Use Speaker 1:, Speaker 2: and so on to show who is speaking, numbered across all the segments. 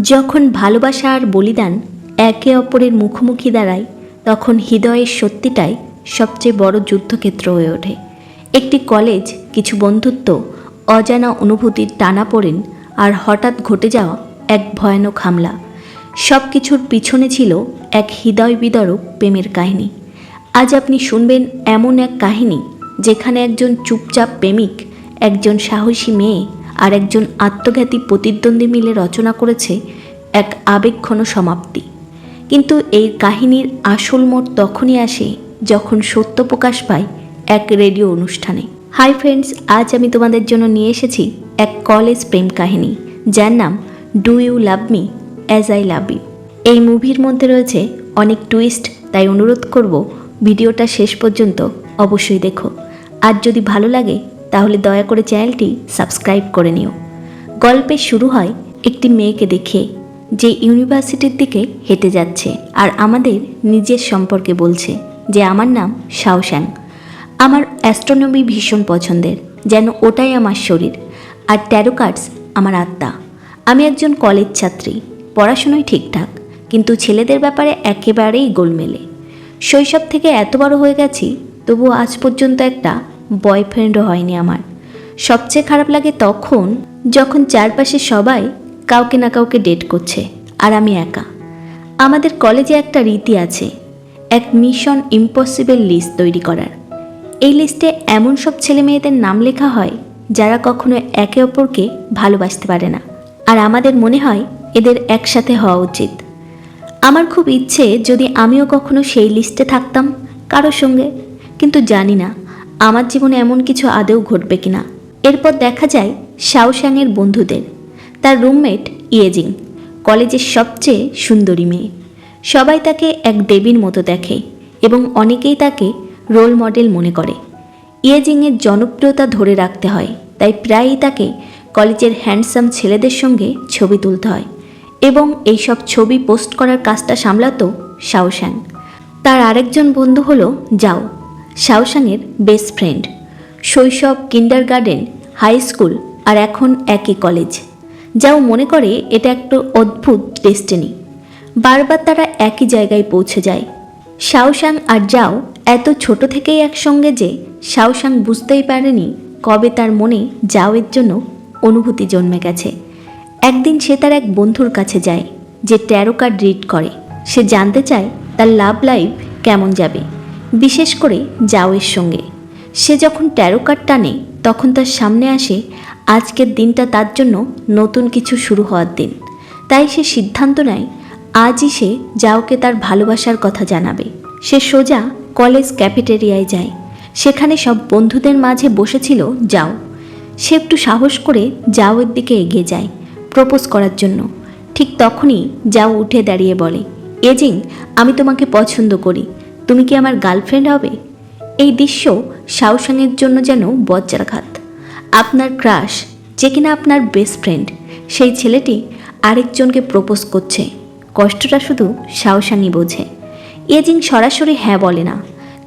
Speaker 1: যখন ভালোবাসা আর বলিদান একে অপরের মুখোমুখি দাঁড়ায়, তখন হৃদয়ের সত্যিটাই সবচেয়ে বড় যুদ্ধক্ষেত্র হয়ে ওঠে। একটি কলেজ, কিছু বন্ধুত্ব, অজানা অনুভূতির টানা পড়েন আর হঠাৎ ঘটে যাওয়া এক ভয়ানক হামলা। সব কিছুর পিছনে ছিল এক হৃদয় বিদরক প্রেমের কাহিনী। আজ আপনি শুনবেন এমন এক কাহিনী যেখানে একজন চুপচাপ প্রেমিক, একজন সাহসী মেয়ে আর একজন আত্মঘাতী প্রতিদ্বন্দ্বী মিলে রচনা করেছে এক আবেগঘন সমাপ্তি। কিন্তু এই কাহিনীর আসল মোড় তখনই আসে যখন সত্য প্রকাশ পায় এক রেডিও অনুষ্ঠানে। হাই ফ্রেন্ডস, আজ আমি তোমাদের জন্য নিয়ে এসেছি এক কলেজ প্রেম কাহিনী, যার নাম do you love me as I love you. এই মুভির মধ্যে রয়েছে অনেক টুইস্ট, তাই অনুরোধ করব ভিডিওটা শেষ পর্যন্ত অবশ্যই দেখো। আর যদি ভালো লাগে তাহলে দয়া করে চ্যানেলটি সাবস্ক্রাইব করে নিও। গল্পের শুরু হয় একটি মেয়েকে দেখে, যে ইউনিভার্সিটির দিকে হেঁটে যাচ্ছে আর আমাদের নিজের সম্পর্কে বলছে, যে আমার নাম শাওশ্যাং আমার অ্যাস্ট্রোনমি ভীষণ পছন্দের, যেন ওটাই আমার শরীর। আর ট্যারো কার্ডস আমার আত্মা। আমি একজন কলেজ ছাত্রী, পড়াশুনোই ঠিকঠাক, কিন্তু ছেলেদের ব্যাপারে একেবারেই গোলমেলে। শৈশব থেকে এত বড় হয়ে গেছি, তবুও আজ পর্যন্ত একটা বয়ফ্রেন্ডও হয়নি আমার। সবচেয়ে খারাপ লাগে তখন যখন চারপাশে সবাই কাউকে না কাউকে ডেট করছে আর আমি একা। আমাদের কলেজে একটা রীতি আছে, এক মিশন ইম্পসিবল লিস্ট তৈরি করার। এই লিস্টে এমন সব ছেলে মেয়েদের নাম লেখা হয় যারা কখনো একে অপরকে ভালোবাসতে পারে না। আর আমাদের মনে হয় এদের একসাথে হওয়া উচিত। আমার খুব ইচ্ছে যদি আমিও কখনো সেই লিস্টে থাকতাম কারোর সঙ্গে, কিন্তু জানি না আমার জীবনে এমন কিছু আদেও ঘটবে কিনা? এরপর দেখা যায় শাওশ্যাংয়ের বন্ধুদের। তার রুমমেট ইয়েজিং, কলেজের সবচেয়ে সুন্দরী মেয়ে। সবাই তাকে এক দেবীর মতো দেখে এবং অনেকেই তাকে রোল মডেল মনে করে। ইয়েজিংয়ের জনপ্রিয়তা ধরে রাখতে হয়, তাই প্রায়ই তাকে কলেজের হ্যান্ডসাম ছেলেদের সঙ্গে ছবি তুলতে হয় এবং এইসব ছবি পোস্ট করার কাজটা সামলাতো শাওশ্যাং তার আরেকজন বন্ধু হলো যাও। শাওশ্যাংয়ের বেস্ট ফ্রেন্ড শৈশব কিন্ডার গার্ডেন হাই স্কুল আর এখন একই কলেজ যাও মনে করে এটা একটা অদ্ভুত ডেস্টিনি বারবার তারা একই জায়গায় পৌঁছে যায়। শাওশ্যাং আর যাও এত ছোট থেকেই একসঙ্গে যে শাওশ্যাং বুঝতেই পারেনি কবে তার মনে যাওয়ের জন্য অনুভূতি জন্মে গেছে। একদিন সে তার এক বন্ধুর কাছে যায়, যে ট্যারো কার্ড রিড করে। সে জানতে চায় তার লাভ লাইফ কেমন যাবে। বিশেষ করে যাওয়ের সঙ্গে। সে যখন ট্যারো কার্ড টানে, তখন তার সামনে আসে, আজকের দিনটা তার জন্য নতুন কিছু শুরু হওয়ার দিন। তাই সে সিদ্ধান্ত নেয়, আজই সে যাওকে তার ভালোবাসার কথা জানাবে। সে সোজা কলেজ ক্যাফেটেরিয়ায় যায়। সেখানে সব বন্ধুদের মাঝে বসেছিল যাও সে একটু সাহস করে যাওয়ের দিকে এগিয়ে যায়, প্রপোজ করার জন্য। ঠিক তখনই যাও উঠে দাঁড়িয়ে বলে, এজিং, আমি তোমাকে পছন্দ করি। তুমি কি আমার গার্লফ্রেন্ড হবে? এই দৃশ্য শাওসাংয়ের জন্য যেন বজ্রাঘাত। আপনার ক্রাশ যে কিনা আপনার বেস্ট ফ্রেন্ড সেই ছেলেটি আরেকজনকে প্রপোজ করছে। কষ্টটা শুধু শাওসাংই বোঝে। এজিং সরাসরি হ্যাঁ বলে না,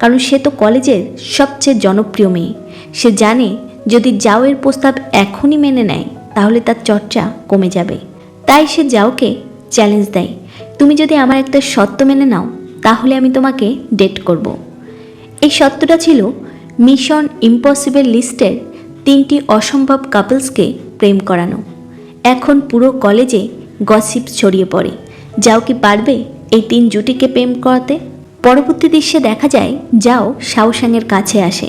Speaker 1: কারণ সে তো কলেজের সবচেয়ে জনপ্রিয় মেয়ে। সে জানে যদি যাওয়ের প্রস্তাব এখনই মেনে নেয়, তাহলে তার চর্চা কমে যাবে। তাই সে যাওকে চ্যালেঞ্জ দেয়। তুমি যদি আমার একটা সত্য মেনে নাও তাহলে আমি তোমাকে ডেট করব। এই সত্যটা ছিল মিশন ইম্পসিবল লিস্টের তিনটি অসম্ভব কাপলসকে প্রেম করানো। এখন পুরো কলেজে গসিপ ছড়িয়ে পড়ে। যাও কি পারবে এই তিন জুটিকে প্রেম করাতে? পরবর্তী দৃশ্যে দেখা যায় যাও শাওসাংয়ের কাছে আসে।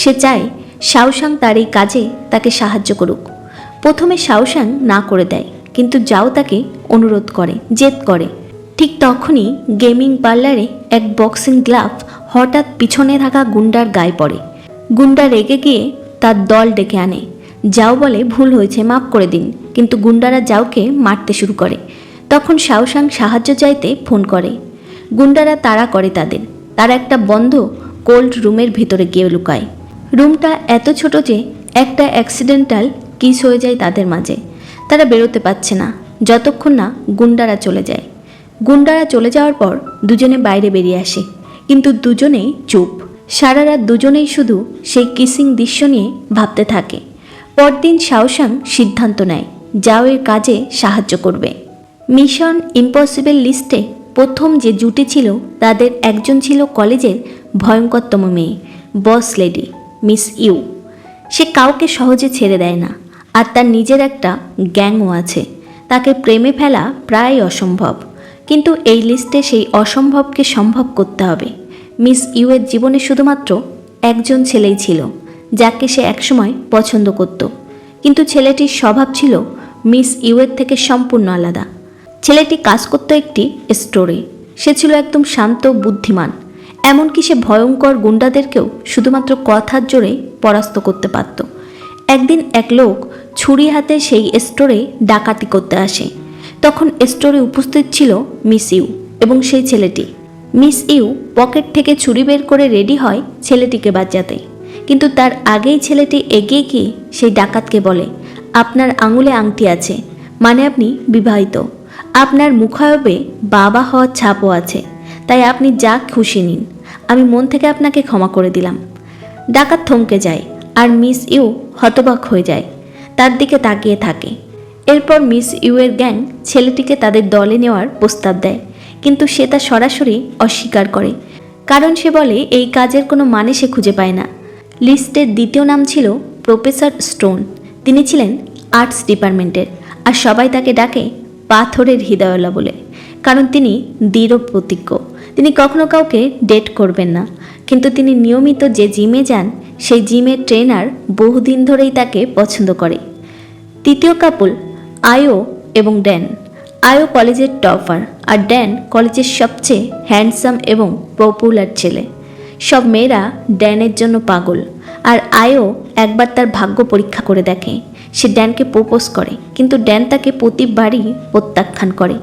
Speaker 1: সে চায় শাওসাং তার এই কাজে তাকে সাহায্য করুক। প্রথমে শাওসাং না করে দেয়, কিন্তু যাও তাকে অনুরোধ করে, জেদ করে। ঠিক তখনই গেমিং পার্লারে এক বক্সিং গ্লাভ হঠাৎ পিছনে থাকা গুন্ডার গায়ে পড়ে। গুন্ডা রেগে গিয়ে তার দল ডেকে আনে। যাও বলে ভুল হয়েছে, মাফ করে দিন, কিন্তু গুন্ডারা যাওকে মারতে শুরু করে। তখন শাওসাং সাহায্য চাইতে ফোন করে। গুন্ডারা তাড়া করে তাদের। তারা একটা বন্ধ, কোল্ড রুমের ভিতরে গিয়ে লুকায়। রুমটা এত ছোট যে একটা অ্যাক্সিডেন্টাল কিস হয়ে যায় তাদের মাঝে। তারা বেরোতে পারছে না। যতক্ষণ না গুন্ডারা চলে যায়। গুন্ডারা চলে যাওয়ার পর দুজনে বাইরে বেরিয়ে আসে। কিন্তু দুজনেই চুপ। সারা রাত দুজনেই শুধু সেই কিসিং দৃশ্য নিয়ে ভাবতে থাকে। পরদিন শাওসাং সিদ্ধান্ত নেয়, যাও এর কাজে সাহায্য করবে। মিশন ইম্পসিবল লিস্টে প্রথম যে জুটি ছিল তাদের একজন ছিল কলেজের ভয়ঙ্করতম মেয়ে, বস লেডি, মিস ইউ। সে কাউকে সহজে ছেড়ে দেয় না, আর তার নিজের একটা গ্যাংও আছে। তাকে প্রেমে ফেলা প্রায় অসম্ভব। কিন্তু এই লিস্টে সেই অসম্ভবকে সম্ভব করতে হবে। মিস ইউ এর জীবনে শুধুমাত্র একজন ছেলেই ছিল, যাকে সে একসময় পছন্দ করত। কিন্তু ছেলেটির স্বভাব ছিল মিস ইউয়ের থেকে সম্পূর্ণ আলাদা। ছেলেটি কাজ করতো একটি স্টোরে। সে ছিল একদম শান্ত, বুদ্ধিমান। এমনকি সে ভয়ঙ্কর গুন্ডাদেরকেও শুধুমাত্র কথার জোরে পরাস্ত করতে পারত। একদিন এক লোক ছুরি হাতে সেই স্টোরে ডাকাতি করতে আসে। তখন স্টোরে উপস্থিত ছিল মিস ইউ এবং সেই ছেলেটি। মিস ইউ পকেট থেকে ছুরি বের করে রেডি হয় ছেলেটিকে বাঁচাতে। কিন্তু তার আগেই ছেলেটি এগিয়ে গিয়ে সেই ডাকাতকে বলে, আপনার আঙুলে আংটি আছে মানে আপনি বিবাহিত। আপনার মুখায়বে বাবা হওয়ার ছাপও আছে, তাই আপনি যা খুশি নিন। আমি মন থেকে আপনাকে ক্ষমা করে দিলাম। ডাকাত থমকে যায় আর মিস ইউ হতবাক হয়ে যায়। তার দিকে তাকিয়ে থাকে। এরপর মিস ইউয়ের গ্যাং ছেলেটিকে তাদের দলে নেওয়ার প্রস্তাব দেয়, কিন্তু সে তা সরাসরি অস্বীকার করে। কারণ সে বলে, এই কাজের কোনো মানে সে খুঁজে পায় না। লিস্টের দ্বিতীয় নাম ছিল প্রফেসর স্টোন। তিনি ছিলেন আর্টস ডিপার্টমেন্টের, আর সবাই তাকে ডাকে পাথরের হৃদয়লা বলে। কারণ তিনি দৃঢ় প্রতিজ্ঞ। তিনি কখনো কাউকে ডেট করবেন না। কিন্তু তিনি নিয়মিত যে জিমে যান, সেই জিমের ট্রেনার বহুদিন ধরেই তাকে পছন্দ করে। তৃতীয় কাপল আয়ো এবং ড্যান। আয়ো কলেজের টপার আর ড্যান কলেজের সবচেয়ে হ্যান্ডসাম এবং পপুলার ছেলে। সব মেয়েরা ড্যানের জন্য পাগল আর আয়ো একবার তার ভাগ্য পরীক্ষা করে দেখে। সে ড্যানকে প্রপোজ করে, কিন্তু ড্যান তাকে প্রতিবারই প্রত্যাখ্যান করে।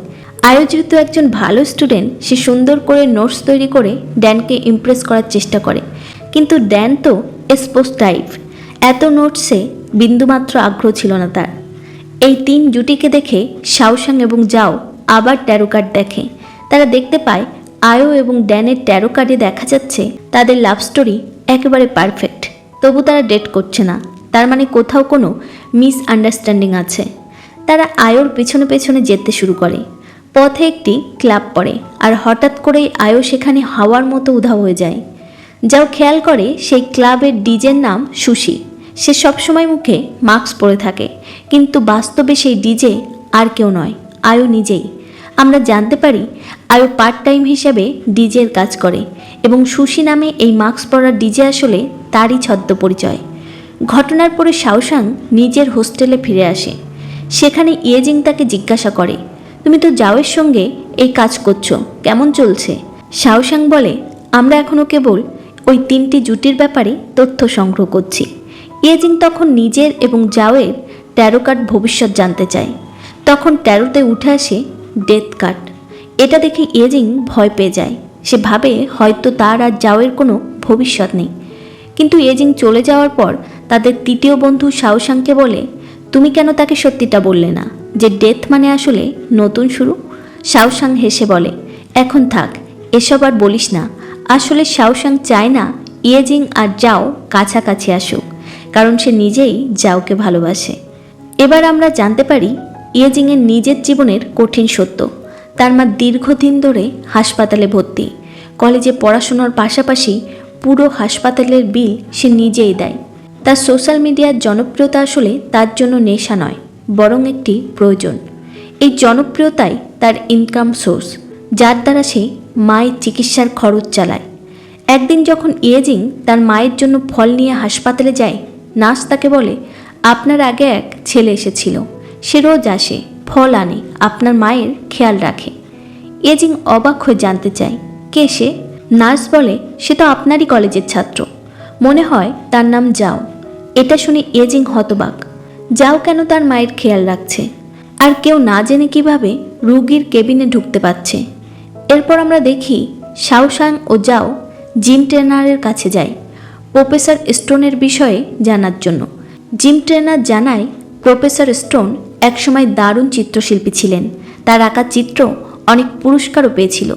Speaker 1: আয়ো যেহেতু একজন ভালো স্টুডেন্ট, সে সুন্দর করে নোটস তৈরি করে ড্যানকে ইমপ্রেস করার চেষ্টা করে। কিন্তু ড্যান তো স্পোর্টস টাইপ। এত নোটসে বিন্দুমাত্র আগ্রহ ছিল না তার। এই তিন জুটিকে দেখে শাওসাং এবং যাও আবার ট্যারো কার্ড দেখে। তারা দেখতে পায়, আয়ো এবং ড্যানের ট্যারো কার্ডে দেখা যাচ্ছে তাদের লাভ স্টোরি একেবারে পারফেক্ট। তবু তারা ডেট করছে না। তার মানে কোথাও কোনো মিস আন্ডারস্ট্যান্ডিং আছে। তারা আয়োর পেছনে পেছনে যেতে শুরু করে। পথে একটি ক্লাব পড়ে আর হঠাৎ করেই আয়ো সেখানে হাওয়ার মতো উধাও হয়ে যায়। যাও খেয়াল করে সেই ক্লাবের ডিজের নাম সুশি। সে সবসময় মুখে মাস্ক পরে থাকে। কিন্তু বাস্তবে সেই ডিজে আর কেউ নয়, আয়ু নিজেই। আমরা জানতে পারি, আয়ো পার্ট টাইম হিসেবে ডিজের কাজ করে এবং সুশি নামে এই মাস্ক পরা ডিজে আসলে তারই ছদ্ম পরিচয় ঘটনার পরে শাওসাং নিজের হোস্টেলে ফিরে আসে। সেখানে ইয়েজিং তাকে জিজ্ঞাসা করে, তুমি তো জাওয়ের সঙ্গে এই কাজ করছ, কেমন চলছে? শাওসাং বলে, আমরা এখনও কেবল ওই তিনটি জুটির ব্যাপারে তথ্য সংগ্রহ করছি। ইয়েজিং তখন নিজের এবং জাওয়ের ট্যারো কার্ড ভবিষ্যৎ জানতে চায়। তখন ট্যারোতে উঠে আসে ডেথ কার্ড। এটা দেখে ইয়েজিং ভয় পেয়ে যায়। সে ভাবে হয়তো তার আর জাওয়ের কোনো ভবিষ্যৎ নেই। কিন্তু এজিং চলে যাওয়ার পর তাদের তৃতীয় বন্ধু শাওসাংকে বলে, তুমি কেন তাকে সত্যিটা বললে না? যে ডেথ মানে আসলে নতুন শুরু? শাওসাং হেসে বলে, এখন থাক, এসব আর বলিস না। আসলে শাওসাং চায় না ইয়েজিং আর যাও কাছাকাছি আসুক, কারণ সে নিজেই যাওকে ভালোবাসে। এবার আমরা জানতে পারি ইয়েজিংয়ের নিজের জীবনের কঠিন সত্য। তার মা দীর্ঘদিন ধরে হাসপাতালে ভর্তি। কলেজে পড়াশোনার পাশাপাশি পুরো হাসপাতালের বিল সে নিজেই দেয়। তার সোশ্যাল মিডিয়ার জনপ্রিয়তা আসলে তার জন্য নেশা নয়, বরং একটি প্রয়োজন। এই জনপ্রিয়তাই তার ইনকাম সোর্স যার দ্বারা সে মায়ের চিকিৎসার খরচ চালায়। একদিন যখন ইয়েজিং তার মায়ের জন্য ফল নিয়ে হাসপাতালে যায়, নার্স তাকে বলে আপনার আগে এক ছেলে এসেছিল। সে রোজ আসে, ফল আনে, আপনার মায়ের খেয়াল রাখে। এজিং অবাক হয়ে জানতে চায়, কে সে? নার্স বলে, সে তো আপনারই কলেজের ছাত্র। মনে হয় তার নাম যাও এটা শুনে এজিং হতবাক। যাও কেন তার মায়ের খেয়াল রাখছে? আর কেউ না জেনে কীভাবে রুগীর কেবিনে ঢুকতে পারছে? এরপর আমরা দেখি শাওসাং ও যাও জিম ট্রেনারের কাছে যায়, প্রফেসর স্টোনের বিষয়ে জানার জন্য। জিম ট্রেনার জানায়, প্রফেসর স্টোন একসময় দারুণ চিত্রশিল্পী ছিলেন। তার আঁকা চিত্র অনেক পুরস্কারও পেয়েছিল।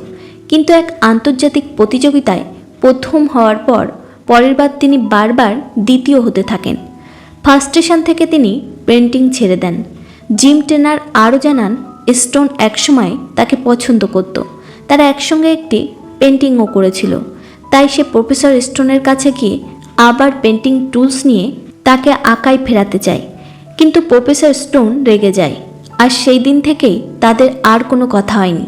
Speaker 1: কিন্তু এক আন্তর্জাতিক প্রতিযোগিতায় প্রথম হওয়ার পর পরের বার তিনি বারবার দ্বিতীয় হতে থাকেন। ফার্স্টেশন থেকে তিনি পেন্টিং ছেড়ে দেন। জিম ট্রেনার আরও জানান, স্টোন একসময় তাকে পছন্দ করত। তারা একসঙ্গে একটি পেন্টিংও করেছিল। তাই সে প্রফেসর স্টোনের কাছে গিয়ে আবার পেন্টিং টুলস নিয়ে তাকে আঁকায় ফেরাতে চায়। কিন্তু প্রফেসর স্টোন রেগে যায়। আর সেই দিন থেকেই তাদের আর কোনো কথা হয়নি।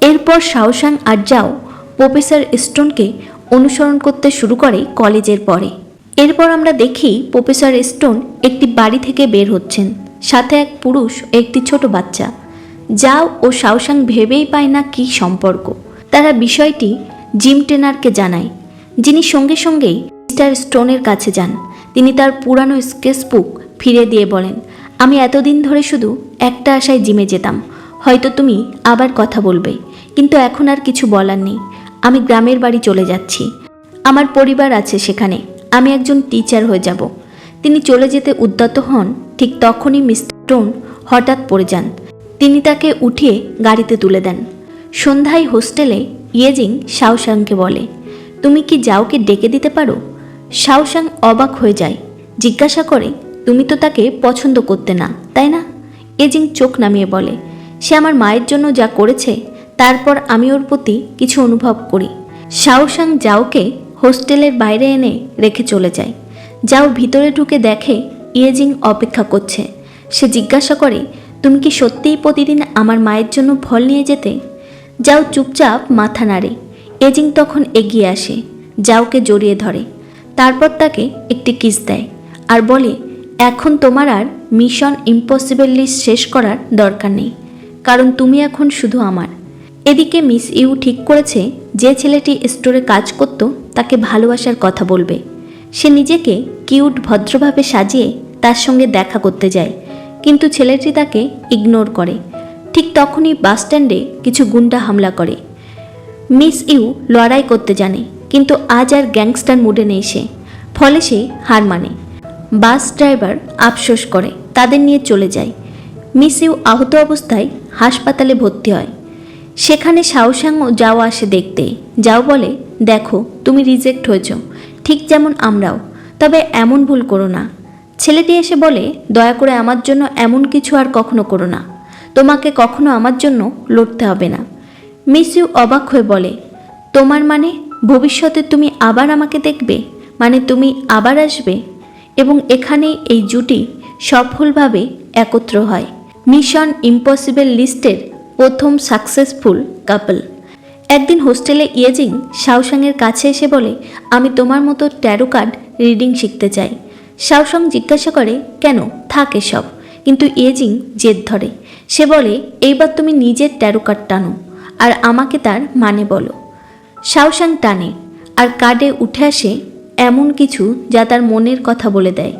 Speaker 1: এরপর শাওসাং আর যাও প্রফেসর স্টোনকে অনুসরণ করতে শুরু করে কলেজের পরে। এরপর আমরা দেখি প্রফেসর স্টোন একটি বাড়ি থেকে বের হচ্ছেন। সাথে এক পুরুষ, একটি ছোট বাচ্চা। যাও ও শাওসাং ভেবেই পায় না কী সম্পর্ক। তারা বিষয়টি জিম ট্রেনারকে জানায়। যিনি সঙ্গে সঙ্গেই মিস্টার স্টোনের কাছে যান। তিনি তার পুরানো স্কেচবুক ফিরে দিয়ে বলেন, আমি এতদিন ধরে শুধু একটা আশায় জিমে যেতাম। হয়তো তুমি আবার কথা বলবে, কিন্তু এখন আর কিছু বলার নেই। আমি গ্রামের বাড়ি চলে যাচ্ছি। আমার পরিবার আছে সেখানে। আমি একজন টিচার হয়ে যাব। তিনি চলে যেতে উদ্যত হন। ঠিক তখনই মিস্টার স্টোন হঠাৎ পড়ে যান। তিনি তাকে উঠিয়ে গাড়িতে তুলে দেন। সন্ধ্যায় হোস্টেলে ইয়েজিং শাওসাংকে বলে, তুমি কি যাওকে ডেকে দিতে পারো? শাওসাং অবাক হয়ে যায়। জিজ্ঞাসা করে, তুমি তো তাকে পছন্দ করতে না, তাই না? এজিং চোখ নামিয়ে বলে, সে আমার মায়ের জন্য যা করেছে, তারপর আমি ওর প্রতি কিছু অনুভব করি। শাওসাং যাওকে হোস্টেলের বাইরে এনে রেখে চলে যায়। যাও ভিতরে ঢুকে দেখে ইয়েজিং অপেক্ষা করছে। সে জিজ্ঞাসা করে, তুমি কি সত্যিই প্রতিদিন আমার মায়ের জন্য ফল নিয়ে যেতে? যাও চুপচাপ মাথা নাড়ে। এজিং তখন এগিয়ে আসে, যাওকে জড়িয়ে ধরে। তারপর তাকে একটি কিস দেয় আর বলে, এখন তোমার আর মিশন ইম্পসিবল লিস্ট শেষ করার দরকার নেই, কারণ তুমি এখন শুধু আমার। এদিকে মিস ইউ ঠিক করেছে যে ছেলেটি স্টোরে কাজ করত, তাকে ভালোবাসার কথা বলবে। সে নিজেকে কিউট ভদ্রভাবে সাজিয়ে তার সঙ্গে দেখা করতে যায়, কিন্তু ছেলেটি তাকে ইগনোর করে। ঠিক তখনই বাস স্ট্যান্ডে কিছু গুন্ডা হামলা করে। মিস ইউ লড়াই করতে জানে কিন্তু আজ আর গ্যাংস্টার মুডে নেই সে। ফলে সে হার মানে। বাস ড্রাইভার আফসোস করে, তাদের নিয়ে চলে যায়। মিস ইউ আহত অবস্থায় হাসপাতালে ভর্তি হয়। সেখানে সাওসাং ও যাও আসে দেখতে। যাও বলে, দেখো, তুমি রিজেক্ট হয়েছ। ঠিক যেমন আমরাও। তবে এমন ভুল করো না। ছেলেটি এসে বলে, দয়া করে আমার জন্য এমন কিছু আর কখনো করো না। তোমাকে কখনো আমার জন্য লড়তে হবে না। মিস ইউ অবাক হয়ে বলে, তোমার মানে ভবিষ্যতে তুমি আবার আমাকে দেখবে মানে তুমি আবার আসবে। এবং এখানেই এই জুটি সফলভাবে একত্র হয়। মিশন ইম্পসিবল লিস্টের প্রথম সাকসেসফুল কাপল। একদিন হোস্টেলে ইয়েজিং শাওসাংয়ের কাছে এসে বলে, আমি তোমার মতো ট্যারো কার্ড রিডিং শিখতে চাই। শাওসাং জিজ্ঞাসা করে, কেন? থাকে সব কিন্তু ইয়েজিং জেদ ধরে। সে বলে, এইবার তুমি নিজের ট্যারো কার্ড টানো, আর আমাকে তার মানে বলো। শাওসাং টানে আর কার্ডে উঠে আসে এমন কিছু যা তার মনের কথা বলে দেয়।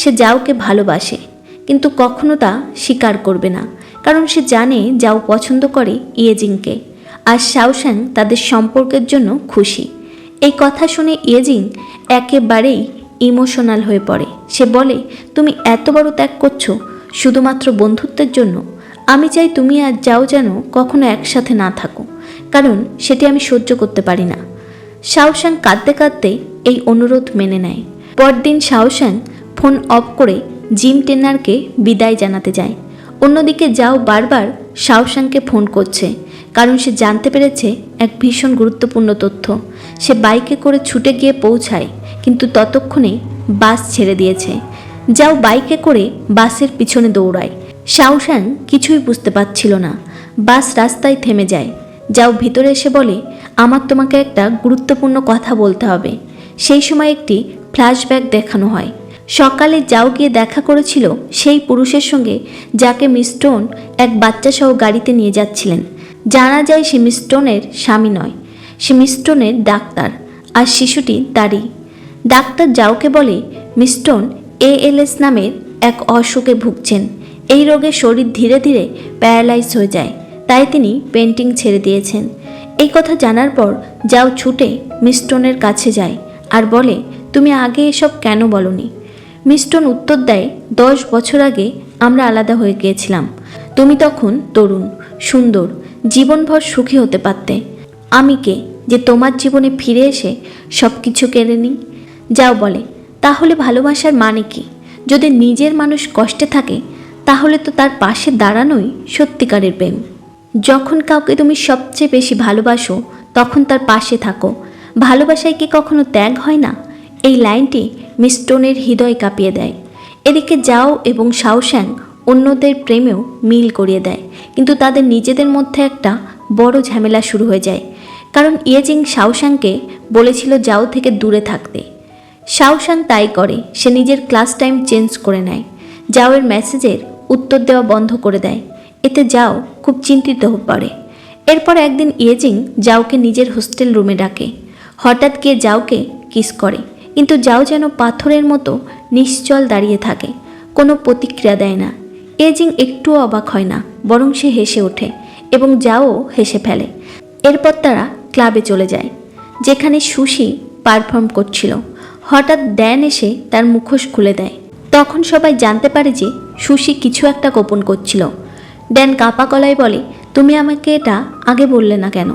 Speaker 1: সে যাওকে ভালোবাসে, কিন্তু কখনো তা স্বীকার করবে না, কারণ সে জানে যাও পছন্দ করে ইয়েজিংকে, আর শাওসাং তাদের সম্পর্কের জন্য খুশি। এই কথা শুনে ইয়েজিং একেবারেই ইমোশনাল হয়ে পড়ে। সে বলে, তুমি এত বড় ত্যাগ করছ শুধুমাত্র বন্ধুত্বের জন্য। আমি চাই তুমি আর যাও যেন কখনো একসাথে না থাকো। কারণ সেটি আমি সহ্য করতে পারি না। শাওসাং কাঁদতে কাঁদতে এই অনুরোধ মেনে নেয়। পরদিন শাওসাং ফোন অফ করে জিম টেনারকে বিদায় জানাতে যায়। অন্যদিকে যাও বারবার শাওসাংকে ফোন করছে, কারণ সে জানতে পেরেছে এক ভীষণ গুরুত্বপূর্ণ তথ্য। সে বাইকে করে ছুটে গিয়ে পৌঁছায়, কিন্তু ততক্ষণে বাস ছেড়ে দিয়েছে। যাও বাইকে করে বাসের পিছনে দৌড়ায়। শাওসাং কিছুই বুঝতে পারছিল না। বাস রাস্তায় থেমে যায়। যাও ভিতরে এসে বলে, আমার তোমাকে একটা গুরুত্বপূর্ণ কথা বলতে হবে। সেই সময় একটি ফ্ল্যাশব্যাক দেখানো হয়। সকালে যাও গিয়ে দেখা করেছিল সেই পুরুষের সঙ্গে, যাকে মিস্টোন এক বাচ্চা সহ গাড়িতে নিয়ে যাচ্ছিলেন। জানা যায় সে মিস্টোনের স্বামী নয়। সে মিস্টোনের ডাক্তার, আর শিশুটি তারই। ডাক্তার যাওকে বলে মিস্টোন এএলএস নামের এক অসুখে ভুগছেন। এই রোগে শরীর ধীরে ধীরে প্যারালাইজ হয়ে যায়। তাই তিনি পেন্টিং ছেড়ে দিয়েছেন। এই কথা জানার পর যাও ছুটে মিস্টোনের কাছে যায় আর বলে, তুমি আগে এসব কেন বলনি? মিস্টন উত্তর দেয়, দশ বছর আগে আমরা আলাদা হয়ে গিয়েছিলাম। তুমি তখন তরুণ, সুন্দর, জীবনভর সুখী হতে পারতে। আমি কে যে তোমার জীবনে ফিরে এসে সব কিছু কেড়ে নিই? যাও বলে, তাহলে ভালোবাসার মানে কি? যদি নিজের মানুষ কষ্টে থাকে, তাহলে তো তার পাশে দাঁড়ানোই সত্যিকারের প্রেম। যখন কাউকে তুমি সবচেয়ে বেশি ভালোবাসো, তখন তার পাশে থাকো। ভালোবাসায় কি কখনো ত্যাগ হয় না? এই লাইনটি মিস্টোনের হৃদয় কাঁপিয়ে দেয়। এদিকে যাও এবং শাওশ্যাং অন্যদের প্রেমেও মিল করিয়ে দেয়। কিন্তু তাদের নিজেদের মধ্যে একটা বড় ঝামেলা শুরু হয়ে যায়। কারণ ইয়েজিং শাওশ্যাংকে বলেছিল যাও থেকে দূরে থাকতে। শাওশ্যাং তাই করে, সে নিজের ক্লাস টাইম চেঞ্জ করে নেয়। যাওয়ের মেসেজের উত্তর দেওয়া বন্ধ করে দেয়। এতে যাও, খুব চিন্তিত পড়ে। এরপর একদিন ইয়েজিং যাওকে নিজের হোস্টেল রুমে ডাকে। হঠাৎ গিয়ে যাওকে কিস করে। কিন্তু যাও যেন পাথরের মতো নিশ্চল দাঁড়িয়ে থাকে, কোনো প্রতিক্রিয়া দেয় না। এজিং একটুও অবাক হয় না, বরং সে হেসে ওঠে এবং যাও হেসে ফেলে। এরপর তারা ক্লাবে চলে যায়, যেখানে সুশি পারফর্ম করছিল। হঠাৎ ড্যান এসে তার মুখোশ খুলে দেয়। তখন সবাই জানতে পারে যে সুশি কিছু একটা গোপন করছিল। ড্যান কাপা গলায় বলে, তুমি আমাকে এটা আগে বললে না কেন?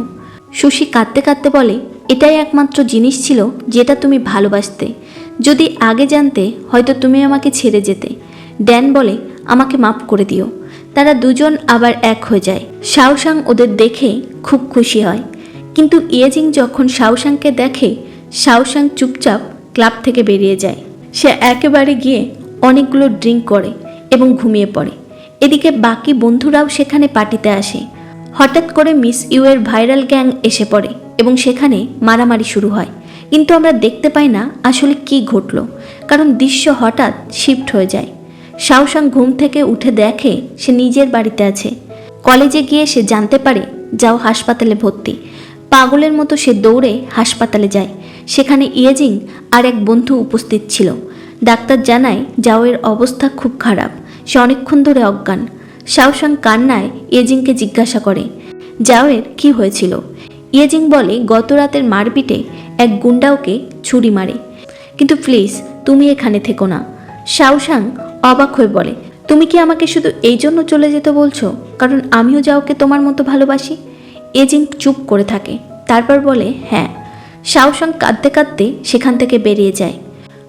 Speaker 1: সুশি কাঁদতে কাঁদতে বলে, এটাই একমাত্র জিনিস ছিল যেটা তুমি ভালোবাসতে। যদি আগে জানতে, হয়তো তুমি আমাকে ছেড়ে যেতে ড্যান বলে, আমাকে মাফ করে দিও তারা দুজন আবার এক হয়ে যায়। শাওসাং ওদের দেখে খুব খুশি হয়। কিন্তু ইয়েজিং যখন শাওসাংকে দেখে শাওসাং চুপচাপ ক্লাব থেকে বেরিয়ে যায়। সে একেবারে গিয়ে অনেকগুলো ড্রিঙ্ক করে এবং ঘুমিয়ে পড়ে। এদিকে বাকি বন্ধুরাও সেখানে পার্টিতে আসে। হঠাৎ করে মিস ইউ এর ভাইরাল গ্যাং এসে পড়ে এবং সেখানে মারামারি শুরু হয়। কিন্তু আমরা দেখতে পাই না আসলে কি ঘটল, কারণ দৃশ্য হঠাৎ শিফট হয়ে যায়। শাওসাং ঘুম থেকে উঠে দেখে সে নিজের বাড়িতে আছে। কলেজে গিয়ে সে জানতে পারে যাও হাসপাতালে ভর্তি। পাগলের মতো সে দৌড়ে হাসপাতালে যায়। সেখানে ইয়েজিং আর এক বন্ধু উপস্থিত ছিল। ডাক্তার জানায় যাওয়ের অবস্থা খুব খারাপ। সে অনেকক্ষণ ধরে অজ্ঞান। শাওসাং কান্নায় ইয়েজিংকে জিজ্ঞাসা করে, জাওয়ের কি হয়েছিল? ইয়েজিং বলে, গত রাতের মারপিটে এক গুন্ডা ওকে ছুরি মারে। কিন্তু প্লিজ, তুমি এখানে থেকো না। শাওসাং অবাক হয়ে বলে, তুমি কি আমাকে শুধু এই জন্য চলে যেতে বলছো? কারণ আমিও যাওকে তোমার মতো ভালোবাসি? এজিং চুপ করে থাকে, তারপর বলে হ্যাঁ। শাওসাং কাঁদতে কাঁদতে সেখান থেকে বেরিয়ে যায়।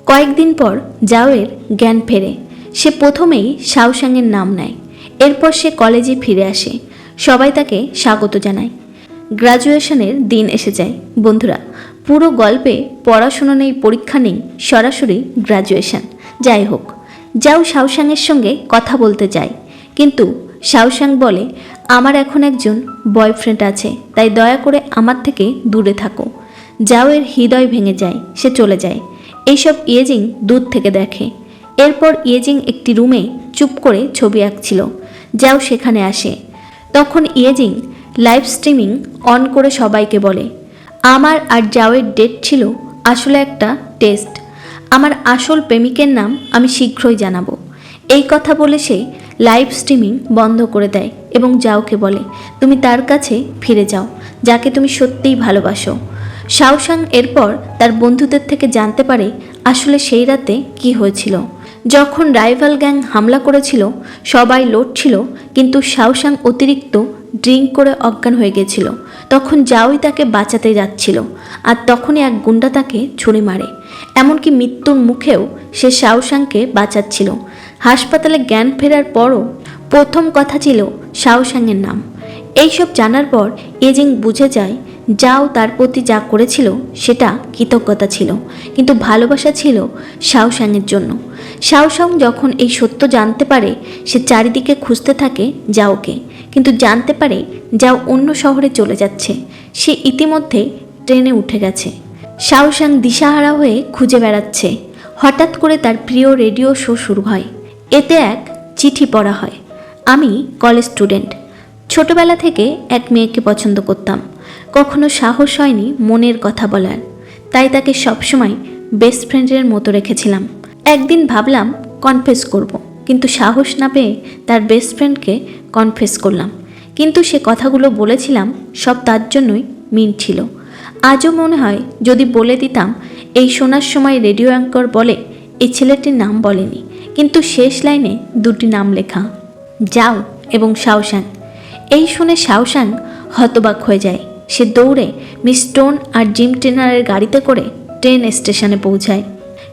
Speaker 1: কয়েকদিন পর জাওয়ের জ্ঞান ফেরে। সে প্রথমেই শাওসাংয়ের নাম নেয়। এরপর সে কলেজে ফিরে আসে। সবাই তাকে স্বাগত জানায়। গ্রাজুয়েশনের দিন এসে যায়। বন্ধুরা, পুরো গল্পে পড়াশুনো নেই, পরীক্ষা নেই, সরাসরি গ্রাজুয়েশন। যাই হোক, যাও শাওসাংয়ের সঙ্গে কথা বলতে যায় কিন্তু শাওসাং বলে, আমার এখন একজন বয়ফ্রেন্ড আছে, তাই দয়া করে আমার থেকে দূরে থাকো। যাও এর হৃদয় ভেঙে যায়, সে চলে যায়। এইসব ইয়েজিং দূর থেকে দেখে। এরপর ইয়েজিং একটি রুমে চুপ করে ছবি আঁকছিল। যাও সেখানে আসে। তখন ইয়েজিং লাইভ স্ট্রিমিং অন করে সবাইকে বলে, আমার আর যাওয়ের ডেট ছিল আসলে একটা টেস্ট। আমার আসল প্রেমিকের নাম আমি শীঘ্রই জানাব। এই কথা বলে সে লাইভ স্ট্রিমিং বন্ধ করে দেয় এবং যাওকে বলে, তুমি তার কাছে ফিরে যাও, যাকে তুমি সত্যিই ভালোবাসো। শাওসাং এরপর তার বন্ধুদের থেকে জানতে পারে আসলে সেই রাতে কি হয়েছিল। যখন রাইভাল গ্যাং হামলা করেছিল, সবাই লড়ছিল, কিন্তু শাওসাং অতিরিক্ত ড্রিঙ্ক করে অজ্ঞান হয়ে গেছিল। তখন যাওই তাকে বাঁচাতে যাচ্ছিল, আর তখনই এক গুন্ডা তাকে ছুরি মারে। এমনকি মৃত্যুর মুখেও সে শাওসাংকে বাঁচাচ্ছিল। হাসপাতালে জ্ঞান ফেরার পরও প্রথম কথা ছিল শাওসাংয়ের নাম। এইসব জানার পর এজিং বুঝে যায় যাও তার প্রতি যা করেছিল সেটা কৃতজ্ঞতা ছিল, কিন্তু ভালোবাসা ছিল শাওসাংয়ের জন্য। শাওসাং যখন এই সত্য জানতে পারে, সে চারিদিকে খুঁজতে থাকে যাওকে। কিন্তু জানতে পারে যাও অন্য শহরে চলে যাচ্ছে। সে ইতিমধ্যে ট্রেনে উঠে গেছে। শাওসাং দিশাহারা হয়ে খুঁজে বেড়াচ্ছে। হঠাৎ করে তার প্রিয় রেডিও শো শুরু হয়। এতে এক চিঠি পড়া হয়। আমি কলেজ স্টুডেন্ট। ছোটবেলা থেকে এক মেয়েকে পছন্দ করতাম। কখনো সাহস হয়নি মনের কথা বলার। তাই তাকে সবসময় বেস্ট ফ্রেন্ডের মতো রেখেছিলাম। একদিন ভাবলাম কনফেস করব। কিন্তু সাহস না পেয়ে তার বেস্ট ফ্রেন্ডকে কনফেস করলাম। কিন্তু সে কথাগুলো বলেছিলাম সব তার জন্যই মিন ছিল আজও মনে হয় যদি বলে দিতাম, এই শোনার সময় রেডিও অ্যাঙ্কর বলে এই ছেলেটির নাম বলেনি, কিন্তু শেষ লাইনে দুটি নাম লেখা, যাও এবং শাওসাং এই শুনে শাওসাং হতবাক হয়ে যায়। সে দৌড়ে মিস স্টোন আর জিম ট্রেনারের গাড়িতে করে ট্রেন স্টেশনে পৌঁছায়।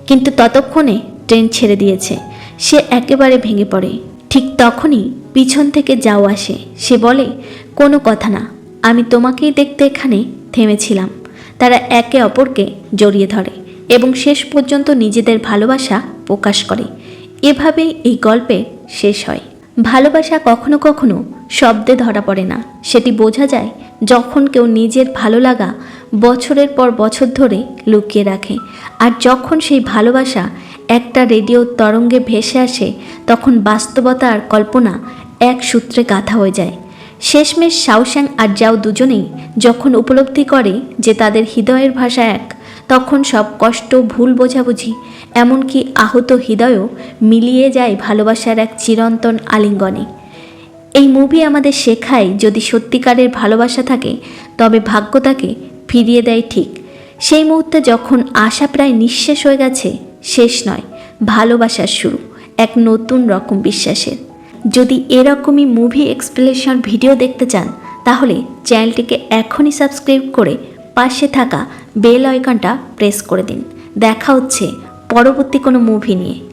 Speaker 1: কিন্তু ততক্ষণে ট্রেন ছেড়ে দিয়েছে। সে একেবারে ভেঙে পড়ে। ঠিক তখনই পিছন থেকে যাও আসে। সে বলে, কোনো কথা না। আমি তোমাকেই দেখতে এখানে থেমেছিলাম। তারা একে অপরকে জড়িয়ে ধরে এবং শেষ পর্যন্ত নিজেদের ভালোবাসা প্রকাশ করে। এভাবেই এই গল্পের শেষ হয়। ভালোবাসা কখনো কখনো শব্দে ধরা পড়ে না। সেটি বোঝা যায় যখন কেউ নিজের ভালো লাগা বছরের পর বছর ধরে লুকিয়ে রাখে। আর যখন সেই ভালোবাসা একটা রেডিও তরঙ্গে ভেসে আসে, তখন বাস্তবতা আর কল্পনা এক সূত্রে গাঁথা হয়ে যায়। শেষমেশ শাওশ্যাং আর যাও দুজনেই যখন উপলব্ধি করে যে তাদের হৃদয়ের ভাষা এক, তখন সব কষ্ট, ভুল বোঝাবুঝি, এমনকি আহত হৃদয়ও মিলিয়ে যায় ভালোবাসার এক চিরন্তন আলিঙ্গনে। এই মুভি আমাদের শেখায় যদি সত্যিকারের ভালোবাসা থাকে, তবে ভাগ্য তাকে ফিরিয়ে দেয় ঠিক। সেই মুহূর্তে যখন আশা প্রায় নিঃশেষ হয়ে গেছে, শেষ নয়, ভালোবাসার শুরু, এক নতুন রকম বিশ্বাসের। যদি এরকমই মুভি এক্সপ্লেনেশন ভিডিও দেখতে চান, তাহলে চ্যানেলটিকে এখনই সাবস্ক্রাইব করে পাশে থাকা বেল আইকনটা প্রেস করে দিন। দেখা হচ্ছে পরবর্তী কোনো মুভি নিয়ে।